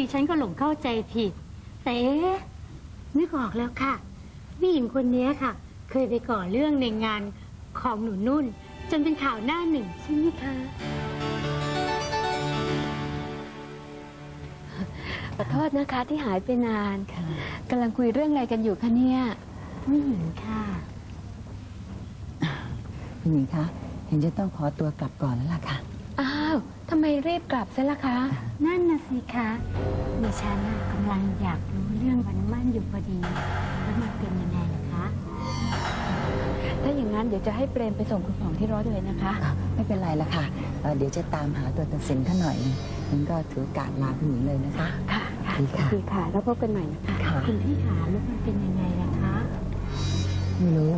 ดิฉันก็หลงเข้าใจผิด แต่เอ๊ะนึกออกแล้วค่ะผู้หญิงคนนี้ค่ะ เคยไปก่อเรื่องในงานของหนูนุ่น จนเป็นข่าวหน้าหนึ่งใช่ไหมคะขอโทษนะคะที่หายไปนานกำลังคุยเรื่องอะไรกันอยู่คะเนี่ยผู้หญิงค่ะคุณหญิงคะเห็นจะต้องขอตัวกลับก่อนแล้วล่ะค่ะอ้าว ทำไมรีบกลับซะล่ะคะ นั่นน่ะสิคะดิฉันน่ะกำลังอยากรู้เรื่องวันมั่นอยู่พอดี แล้วมันเป็นยังไงล่ะคะ ถ้าอย่างนั้นเดี๋ยวจะให้เปรมไปส่งคุณหมอที่รถเลยนะคะ ไม่เป็นไรละค่ะเอ่อเดี๋ยวจะตามหาตัวตัดสินท่านหน่อยงั้นก็ถือโอการลาคุณหญิงเลยนะคะ ค่ะค่ะดีค่ะดีค่ะ แล้วพบกันใหม่นะคะค่ะ คุณพี่ขาแล้วมันเป็นยังไงล่ะคะ ไม่รู้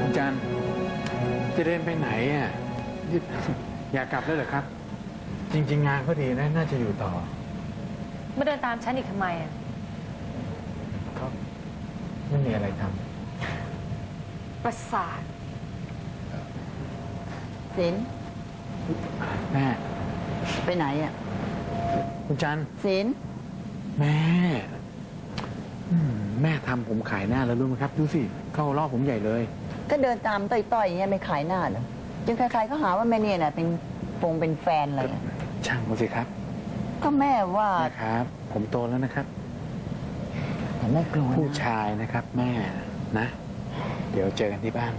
คุณจันทร์จะเดินไปไหนอะนี่อยากกลับแล้วเหรอครับ จริง ๆ งานก็ดีนะน่าจะอยู่ต่อ มาเดินตามฉันอีกทำไมอะ ก็ไม่มีอะไรทประสาทสินำแม่ ไปไหนอะ คุณจันทร์สินแม่ อืมแม่ทำผมขายหน้าแล้วรู้ไหมครับ ดูสิ เข้ารอบผมใหญ่เลย ก็เดินตามต่อยๆอย่างเงี้ยไม่ขายหน้าเหรอจนใครๆก็หาว่าแม่เนี่ยน่ะเป็นฟงเป็นแฟนอะไรอะช่างมาสิครับก็แม่ว่านะครับ ผมโตแล้วนะครับ แต่แม่กลัวผู้นะชายนะครับ แม่นะ เดี๋ยวเจอกันที่บ้าน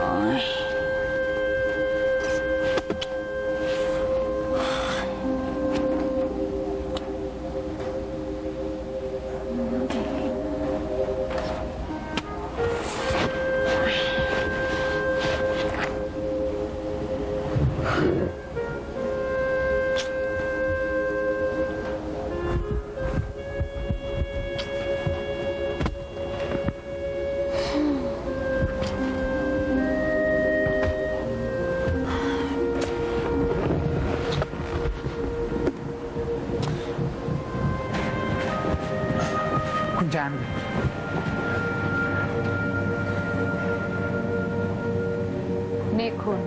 คุณ จันทร์นี่คุณ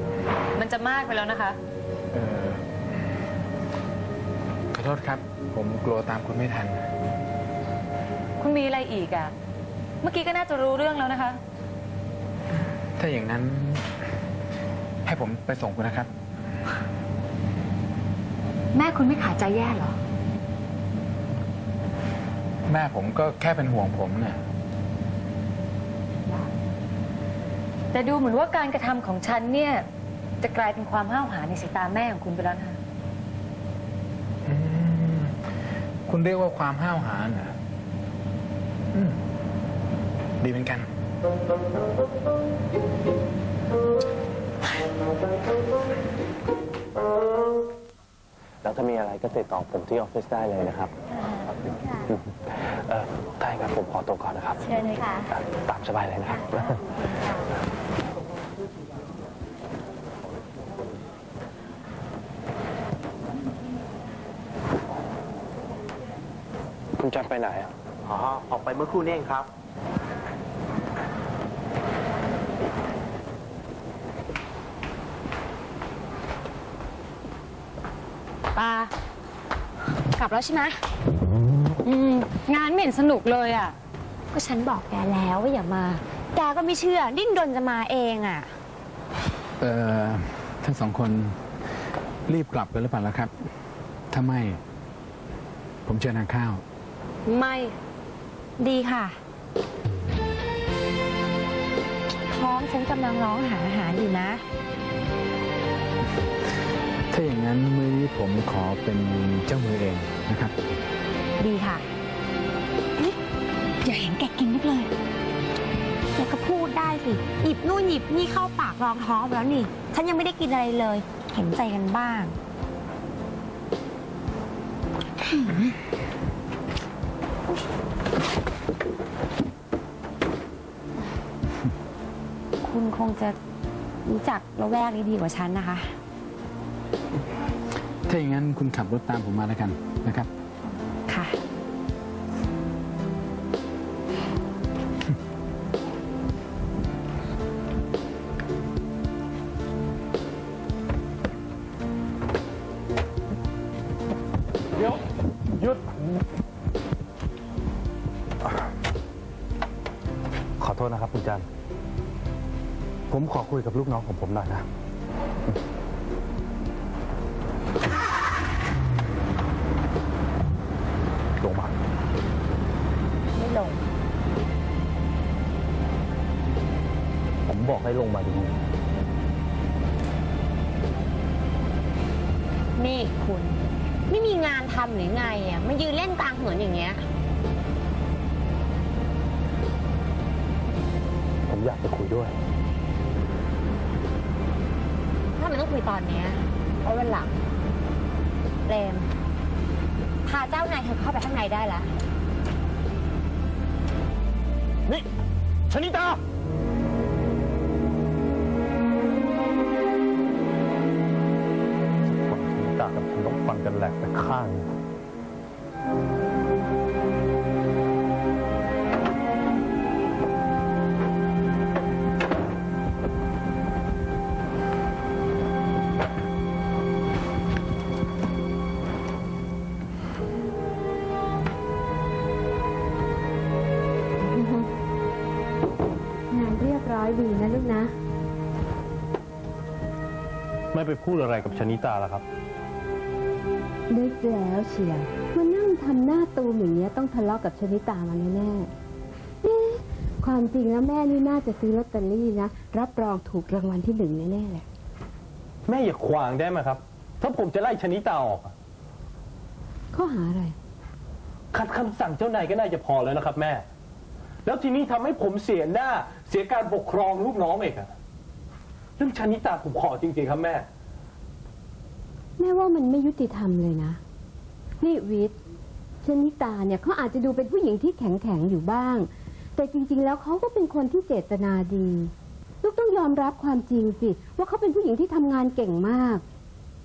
มันจะมากไปแล้วนะคะ เอ่อขอโทษครับ ผมกลัวตามคุณไม่ทัน คุณมีอะไรอีกอะเมื่อกี้ก็น่าจะรู้เรื่องแล้วนะคะ ถ้าอย่างนั้น ให้ผมไปส่งคุณนะครับ แม่คุณไม่ขาดใจแย่เหรอ แม่ผมก็แค่เป็นห่วงผมน่ะแต่ดูเหมือนว่าการกระทำของฉันเนี่ย จะกลายเป็นความห้าวหาญในสายตาแม่ของคุณไปแล้วนะคะอืมคุณเรียกว่าความห้าวหาญเหรออืมดีเหมือนกัน แล้วถ้ามีอะไรก็ติดต่อผมที่ออฟฟิศได้เลยนะครับ เออถ้าอย่างนั้นผมขอตัวก่อนนะครับ เชิญเลยค่ะเอ่อตามสบายเลยนะครับ คุณจันไปไหนอะอ๋อออกไปเมื่อครู่นี้เองครับ ปากลับแล้วใช่ไหม อืมงานไม่เห็นสนุกเลยอะ ก็ฉันบอกแกแล้วว่าอย่ามา แกก็ไม่เชื่อ ดิ้นรนจะมาเองอะ เอ่อทั้งสองคนรีบกลับกันหรือเปล่าล่ะครับ ถ้าไม่ ผมเชิญทานข้าว ไม่ดีค่ะ ท้องฉันกำลังร้องหาอาหารอยู่นะ ถ้าอย่างนั้นมื้อนี้ผมขอเป็นเจ้ามือเองนะครับ ดีค่ะเฮ้ยอย่าเห็นแกกินนักเลยแกก็พูดได้สิ หยิบนู่นหยิบนี่เข้าปากรองท้องไปแล้วนี่ ฉันยังไม่ได้กินอะไรเลย เห็นใจกันบ้าง คุณคงจะรู้จักละแวกนี้ดีกว่าฉันนะคะ ถ้าอย่างนั้นคุณขับรถตามผมมาแล้วกันนะครับ ขอโทษนะครับ คุณจันทร์ผมขอคุยกับลูกน้องของผมหน่อยนะ ลงมา ไม่ลง ผมบอกให้ลงมาดีนี่คุณ ไม่มีงานทำหรือไงอะมายืนเล่นกลางถนนอย่างเงี้ย ผมอยากจะคุยด้วย ถ้ามันต้องคุยตอนเนี้ยเพราะวันหลังเรมพาเจ้านายเธอเข้าไปข้างในได้แล้วนี่ชนิตา ตากับฉันต้องฟันกันแหลกไปข้างงงานเรียบร้อยดีนะลูกนะ ไม่ไปพูดอะไรกับชนิตาแล้วครับ นึกแล้วเชียวมานั่งทำหน้าตูมอย่างเงี้ยต้องทะเลาะกับชนิตามาแน่ๆเอ๊ะความจริงแล้วแม่นี่น่าจะซื้อลอตเตอรี่นะ รับรองถูกรางวัลที่หนึ่งแน่ๆเลยแม่อย่าขวางได้ไหมครับ ถ้าผมจะไล่ชนิตาออกอะข้อหาอะไร ขัดคำสั่งเจ้านายก็น่าจะพอแล้วนะครับ แม่ แล้วทีนี้ทำให้ผมเสียหน้า เสียการปกครองลูกน้องเองอะเรื่องชนิตาผมขอจริงๆครับแม่ แม่ว่ามันไม่ยุติธรรมเลยนะ นี่วิทย์ชนิตาเนี่ยเขาอาจจะดูเป็นผู้หญิงที่แข็งแข็งๆอยู่บ้าง แต่จริง ๆ แล้วเขาก็เป็นคนที่เจตนาดี ลูกต้องยอมรับความจริงสิ ว่าเขาเป็นผู้หญิงที่ทำงานเก่งมาก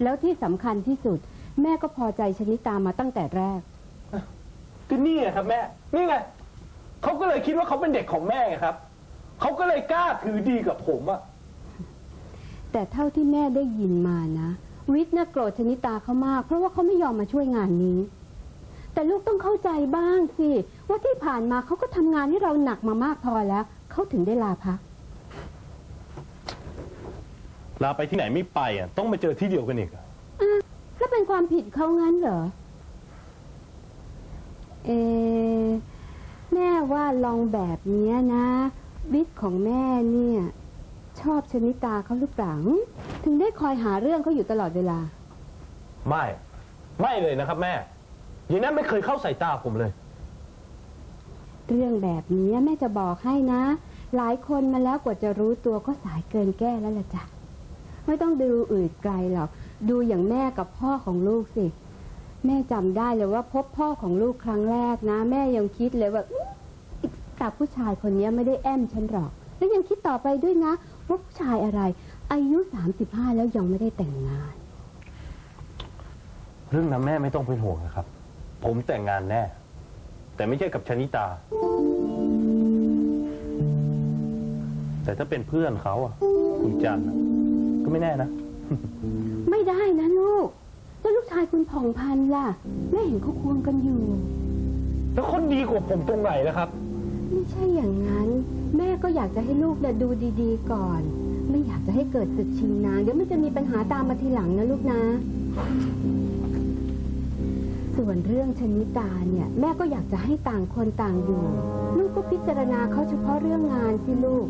แล้วที่สำคัญที่สุด แม่ก็พอใจชนิตามาตั้งแต่แรก ก็นี่ไงครับแม่ นี่ไงเขาก็เลยคิดว่าเขาเป็นเด็กของแม่ไงครับ เขาก็เลยกล้าถือดีกับผมอะแต่เท่าที่แม่ได้ยินมานะ วิทย์น่ะโกรธชนิตาเขามาก เพราะว่าเขาไม่ยอมมาช่วยงานนี้ แต่ลูกต้องเข้าใจบ้างสิ ว่าที่ผ่านมาเขาก็ทำงานให้เราหนักมามากพอแล้วเขาถึงได้ลาพัก ลาไปที่ไหนไม่ไปอะต้องมาเจอที่เดียวกันอีกอะแล้วเป็นความผิดเขางั้นเหรอ เอะแม่ว่าลองแบบเนี้ยนะวิทย์ของแม่เนี่ย ชอบชนิตาเขาหรือเปล่า ถึงได้คอยหาเรื่องเขาอยู่ตลอดเวลา ไม่ ไม่เลยนะครับแม่ยายนั่นไม่เคยเข้าสายตาผมเลย เรื่องแบบนี้แม่จะบอกให้นะ หลายคนมาแล้วกว่าจะรู้ตัวก็สายเกินแก้แล้วล่ะจ้ะ ไม่ต้องดูอื่นไกลหรอก ดูอย่างแม่กับพ่อของลูกสิ แม่จำได้เลยว่าพบพ่อของลูกครั้งแรกนะ แม่ยังคิดเลยว่าอื้อแต่ผู้ชายคนนี้ไม่ได้แอมฉันหรอก แล้วยังคิดต่อไปด้วยนะว่าผู้ชายอะไร อายุ 35 แล้วยังไม่ได้แต่งงาน เรื่องนั้นแม่ไม่ต้องเป็นห่วงนะครับ ผมแต่งงานแน่ แต่ไม่ใช่กับชนิตา แต่ถ้าเป็นเพื่อนเขาอะคุณจันทร์อะก็ไม่แน่นะ ไม่ได้นะลูก แล้วลูกชายคุณผ่องพันธุ์ล่ะแม่เห็นเขาควงกันอยู่ แล้วคนดีกว่าผมตรงไหนนะครับ ไม่ใช่อย่างนั้น แม่ก็อยากจะให้ลูกเนี่ยดูดีๆก่อน ไม่อยากจะให้เกิดศึกชิงนางเดี๋ยวมันจะมีปัญหาตามมาทีหลังนะลูกนะ ส่วนเรื่องชนิตาเนี่ย แม่ก็อยากจะให้ต่างคนต่างอยู่ ลูกก็พิจารณาเขาเฉพาะเรื่องงานสิลูก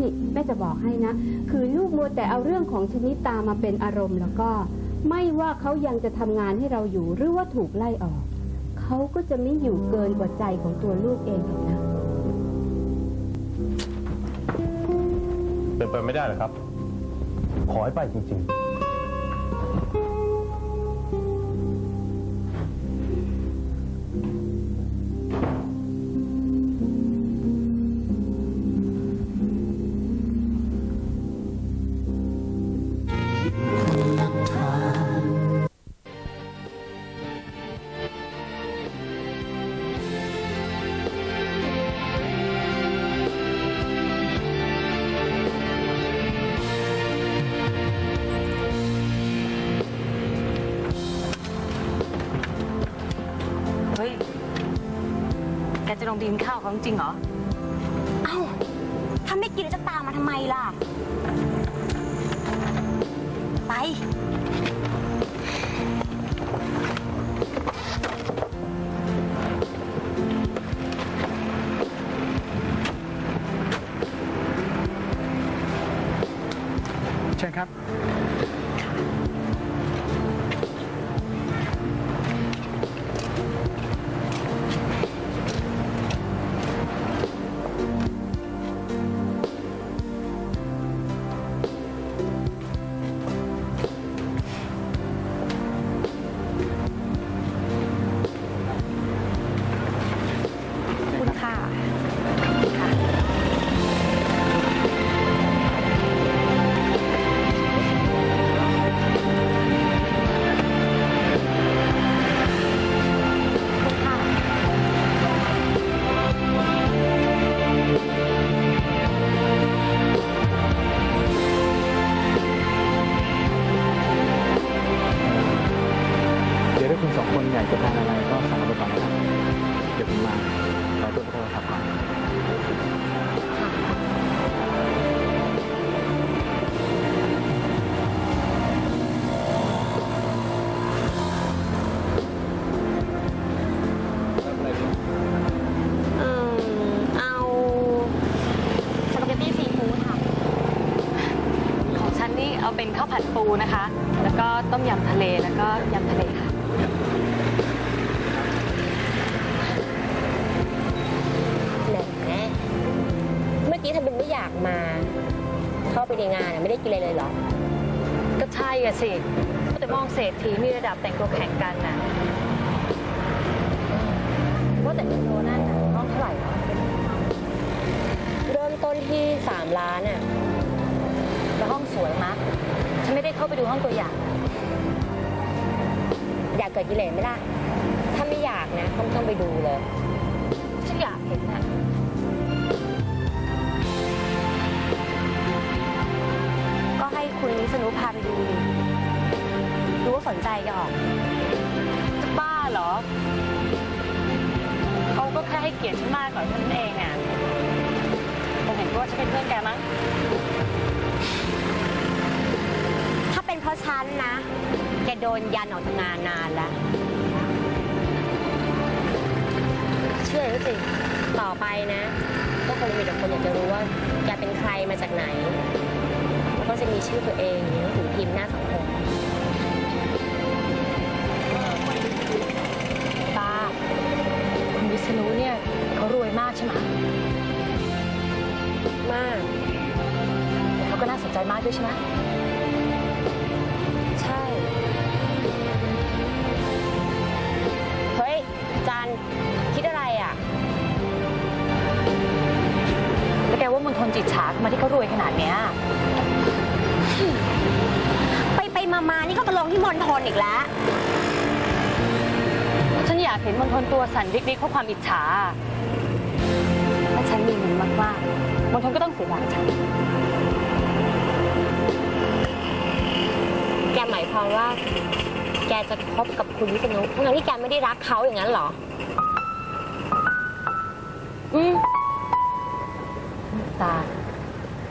นี่แม่จะบอกให้นะ คือลูกมัวแต่เอาเรื่องของชนิตามาเป็นอารมณ์แล้วก็ ไม่ว่าเขายังจะทำงานให้เราอยู่หรือว่าถูกไล่ออก เขาก็จะไม่อยู่เกินกว่าใจของตัวลูกเองหรอกนะ เป็นไปไม่ได้หรอกครับ ขอให้ไปจริงๆ องดินข้าวของจริงเหรอ เอ้า ถ้าไม่กินแล้วจะตามมาทำไมล่ะ ไป เอาเป็นข้าวผัดปูนะคะ แล้วก็ต้มยำทะเลแล้วก็ยำทะเลค่ะ แหมเมื่อกี้ทำเป็นไม่อยากมา เข้าไปในงานอะไม่ได้กินอะไรเลยเหรอ ก็ใช่อะสิก็แต่มองเศรษฐีมีระดับแต่งตัวแข่งกันน่ะว่าแต่อินโดนั่นน่ะห้องเท่าไหร่เหรอเริ่มต้นที่ 3 ล้านอะแล้วห้องสวยมะฉันไม่ได้ เข้าไปดูห้องตัวอย่าง อยากเกิดกิเลสไหมล่ะ ถ้าไม่อยากนะต้องต้องไปดูเลย ฉันอยากเห็นน่ะก็ให้คุณนิสนุพาไปดูดิรู้ว่าสนใจแกออกจะบ้าเหรอ เขาก็แค่ให้เกียรติฉันมากกว่าเท่านั้นเองอะคงเห็นว่าฉันเป็นเพื่อนแกมั้ง ฉันนะแกโดนยันออกจากงานนานแล้ว เชื่อหรือสิ ต่อไปนะ ก็คงมีแต่คนอยากจะรู้ว่าแกเป็นใครมาจากไหน แล้วก็จะมีชื่อตัวเองอยู่ในหนังสือพิมพ์หน้าสังคมป้าคุณวิษณุเนี่ยเขารวยมากใช่ไหมมากแต่เขาก็น่าสนใจมากด้วยใช่ไหม แล้ว ฉันอยากเห็นมณฑลตัวสั่นริกๆเพราะความอิจฉา ถ้าฉันมีเงินมากๆมณฑลก็ต้องเสียดายฉัน แกหมายความว่า แกจะคบกับคุณวิษณุทั้งๆที่แกไม่ได้รักเขาอย่างนั้นเหรอ อืมตา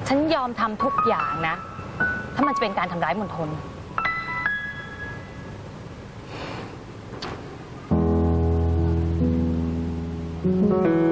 ฉันยอมทำทุกอย่างนะ ถ้ามันจะเป็นการทำร้ายมณฑล เ